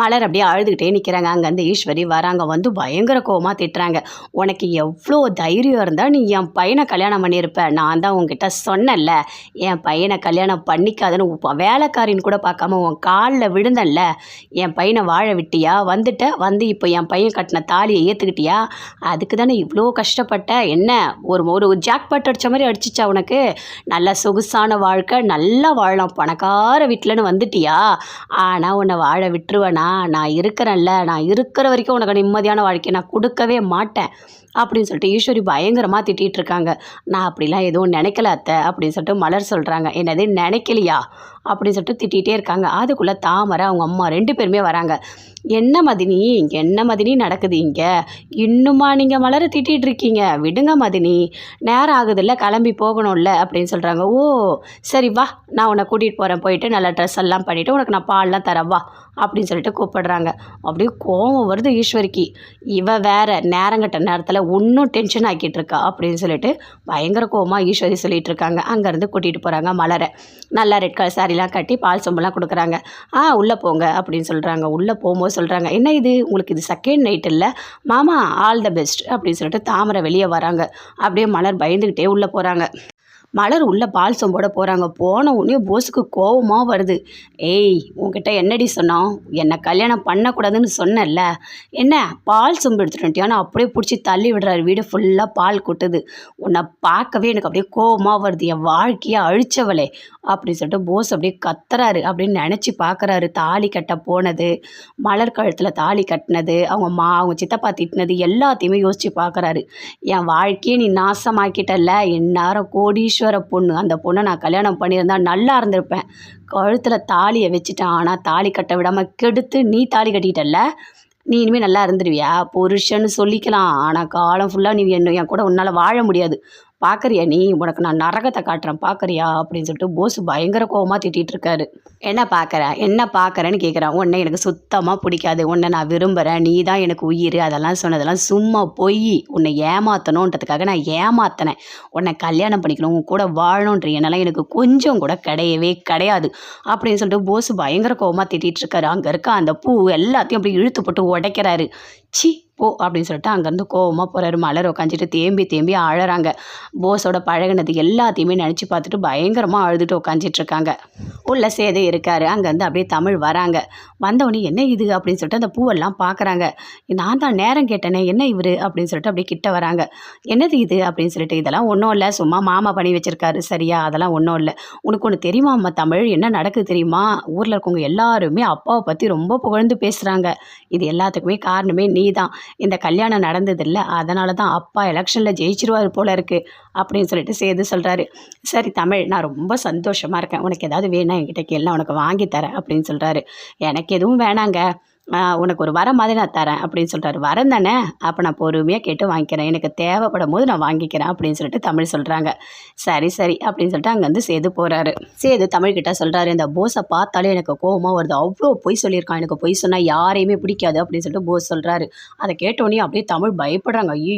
மலர் அப்படியே அழுதுகிட்டே நிற்கிறாங்க அங்கேருந்து ஈஸ்வரி வராங்க. வந்து பயங்கர கோவமாக திட்டுறாங்க. உனக்கு எவ்வளோ தைரியம் இருந்தால் நீ என் பையனை கல்யாணம் பண்ணியிருப்ப. நான் தான் உங்ககிட்ட சொன்னேன்ல. என் பையனை கல்யாணம் பண்ணிக்காதுன்னு வேலைக்காரின்னு கூட பார்க்காம உன் காலில் விழுந்தன்ல. என் பையனை வாழ விட்டியா? வந்துட்ட. வந்து இப்போ என் பையன் கட்டின தாலியை ஏற்றுக்கிட்டியா அதுக்கு தானே இவ்வளோ கஷ்டப்பட்ட? என்ன? ஒரு ஒரு ஜாக்பாட் அடித்த மாதிரி அடிச்சிச்சா உனக்கு? நல்ல சொகுசான வாழ்க்கை நல்லா வாழலாம். பணக்கார வீட்டிலன்னு வந்துட்டியா? ஆனால் உன்னை வாழ விட்டுருவேனா? நான் இருக்கிறேன்ல நான் இருக்கிற வரைக்கும் உனக்கு நிம்மதியான வாழ்க்கையை நான் கொடுக்கவே மாட்டேன் அப்படின்னு சொல்லிட்டு ஈஸ்வரி பயங்கரமாக திட்டிகிட்டு இருக்காங்க. நான் அப்படிலாம் எதுவும் நினைக்கல அத்தை அப்படின்னு சொல்லிட்டு மலர் சொல்கிறாங்க என்னது நினைக்கலையா? அப்படின்னு சொல்லிட்டு திட்டிகிட்டே இருக்காங்க. அதுக்குள்ளே தாமரை அவங்க அம்மா ரெண்டு பேருமே வராங்க. என்ன மதினி? இங்கே என்ன மதினி நடக்குது இங்கே? இன்னுமா நீங்கள் மலரை திட்டிகிட்டு இருக்கீங்க விடுங்க மதினி. நேரம் ஆகுதில்ல கிளம்பி போகணும்ல அப்படின்னு சொல்கிறாங்க ஓ சரி வா நான் உன்னை கூட்டிகிட்டு போகிறேன் போயிட்டு நல்லா ட்ரெஸ் எல்லாம் பண்ணிவிட்டு உனக்கு நான் பால்லாம் தரேன் வா அப்படின்னு சொல்லிட்டு கூப்பிடுறாங்க. அப்படியே கோவம் வருது ஈஸ்வரிக்கு. இவ வேற நேரங்கட்ட நேரத்தில் ஒன்றும் டென்ஷன் ஆக்கிட்டு இருக்கா அப்படின்னு சொல்லிட்டு பயங்கர கோவமாக ஈஸ்வரி சொல்லிட்டு இருக்காங்க. அங்கேருந்து கூட்டிகிட்டு போகிறாங்க மலரை. நல்லா ரெட் கலர் சாரிலாம் கட்டி பால் சொம்பெல்லாம் கொடுக்குறாங்க. ஆ உள்ளே போங்க அப்படின்னு சொல்கிறாங்க உள்ளே போகும்போது சொல்கிறாங்க என்ன இது? உங்களுக்கு இது செகண்ட் நைட் இல்லை? மாமா ஆல் த பெஸ்ட் அப்படின்னு சொல்லிட்டு தாமரை வெளியே வராங்க. அப்படியே மலர் பயந்துக்கிட்டே உள்ளே போகிறாங்க மலர் உள்ளே பால் சொம்போட போகிறாங்க போன உடனே போஸுக்கு கோபமாக வருது. ஏய் உங்ககிட்ட என்னடி சொன்னோம்? என்னை கல்யாணம் பண்ணக்கூடாதுன்னு சொன்னேன்ல. என்ன பால் சொம்பு எடுத்துட்டு ஆனால் அப்படியே பிடிச்சி தள்ளி விடுறாரு. வீடு ஃபுல்லாக பால் கொட்டுது. உன்னை பார்க்கவே எனக்கு அப்படியே கோவமாக வருது. என் வாழ்க்கையை அழிச்சவளே அப்படின்னு சொல்லிட்டு போஸ் அப்படியே கத்துறாரு. அப்படின்னு நினச்சி பார்க்குறாரு தாலி கட்ட போனது மலர் கழுத்தில் தாலி கட்டினது அவங்க மா அவங்க சித்தப்பா திட்டினது எல்லாத்தையுமே யோசித்து பார்க்குறாரு என் வாழ்க்கையை நீ நாசமாக்கிட்டல எந்நேரம் இந்நேரம் ஈஸ்வர பொண்ணு. அந்த பொண்ணை நான் கல்யாணம் பண்ணியிருந்தா நல்லா இருந்திருப்பேன். கழுத்தில் தாலியை வச்சுட்டேன். ஆனால் தாலி கட்ட விடாமல் கெடுத்து நீ தாலி கட்டிக்கிட்டல்ல நீ இனிமேல் நல்லா இருந்துருவியா? புருஷன்னு சொல்லிக்கலாம். ஆனால் காலம் ஃபுல்லாக நீ என்ன என் கூட உன்னால் வாழ முடியாது. பார்க்குறியா நீ? உனக்கு நான் நரகத்தை காட்டுறேன் பார்க்குறியா அப்படின்னு சொல்லிட்டு போஸ் பயங்கர கோவமாக திட்டிகிட்டு இருக்காரு. என்ன பார்க்குற என்ன பார்க்குறேன்னு கேட்குறான் உன்னை எனக்கு சுத்தமாக பிடிக்காது. உன்னை நான் விரும்புகிறேன் நீ தான் எனக்கு உயிர். அதெல்லாம் சொன்னதெல்லாம் சும்மா பொய். உன்னை ஏமாற்றணுன்றதுக்காக நான் ஏமாத்தினேன். உன்னை கல்யாணம் பண்ணிக்கணும். உன் கூட வாழணுன்ற எண்ணெல்லாம் எனக்கு கொஞ்சம் கூட கிடையவே கிடையாது. அப்படின்னு சொல்லிட்டு போஸ் பயங்கர கோவமாக திட்டிகிட்டு இருக்காரு. அங்கே இருக்க அந்த பூ எல்லாத்தையும் அப்படி இழுத்து போட்டு உடைக்கிறாரு. சி போ அப்படின்னு சொல்லிட்டு அங்கேருந்து கோவமாக போகிறாரு மலர் உட்காந்துட்டு தேம்பி தேம்பி அழறாங்க. போஸோட பழகுனது எல்லாத்தையுமே நினச்சி பார்த்துட்டு பயங்கரமாக அழுதுட்டு உட்காந்துட்டு இருக்காங்க. உள்ள சேது இருக்காரு. அங்கேருந்து அப்படியே தமிழ் வராங்க. வந்தவொடனே என்ன இது? அப்படின்னு சொல்லிட்டு அந்த பூவெல்லாம் பார்க்குறாங்க. நான் தான் நேரம் கேட்டேனே என்ன இவர்? அப்படின்னு சொல்லிட்டு அப்படியே கிட்ட வராங்க. என்னது இது? அப்படின்னு சொல்லிட்டு இதெல்லாம் ஒன்றும் இல்லை. சும்மா மாமா பண்ணி வச்சுருக்காரு. சரியா? அதெல்லாம் ஒன்றும் இல்லை. உனக்கு ஒன்று தெரியுமா அம்மா தமிழ்? என்ன நடக்குது தெரியுமா? ஊரில் இருக்கவங்க எல்லாருமே அப்பாவை பற்றி ரொம்ப புகழ்ந்து பேசுகிறாங்க இது எல்லாத்துக்குமே காரணமே நீ தான். இந்த கல்யாணம் நடந்ததில்ல அதனால தான் அப்பா எலெக்ஷனில் ஜெயிச்சிருவார் போல இருக்குது அப்படின்னு சொல்லிட்டு சேது சொல்கிறாரு சரி தமிழ் நான் ரொம்ப சந்தோஷமாக இருக்கேன். உனக்கு ஏதாவது வேணா என்கிட்ட கேளு நான் உனக்கு வாங்கி தரேன் அப்படின்னு சொல்கிறாரு எனக்கு எதுவும் வேணாங்க. உனக்கு ஒரு வரம் மாதிரி நான் தரேன் அப்படின்னு சொல்கிறாரு வரம் தானே? அப்போ நான் பொறுமையாக கேட்டு வாங்கிக்கிறேன். எனக்கு தேவைப்படும் போது நான் வாங்கிக்கிறேன் அப்படின்னு சொல்லிட்டு தமிழ் சொல்கிறாங்க சரி சரி அப்படின்னு சொல்லிட்டு அங்கேருந்து சேது போகிறாரு சேது தமிழ்கிட்ட சொல்கிறாரு இந்த போஸை பார்த்தாலே எனக்கு கோபமாக வருது. அவ்வளோ பொய் சொல்லியிருக்கான். எனக்கு பொய் சொன்னால் யாரையுமே பிடிக்காது. அப்படின்னு சொல்லிட்டு போஸ் சொல்கிறாரு அதை கேட்டோடனே அப்படியே தமிழ் பயப்படுறாங்க. ஐயோ.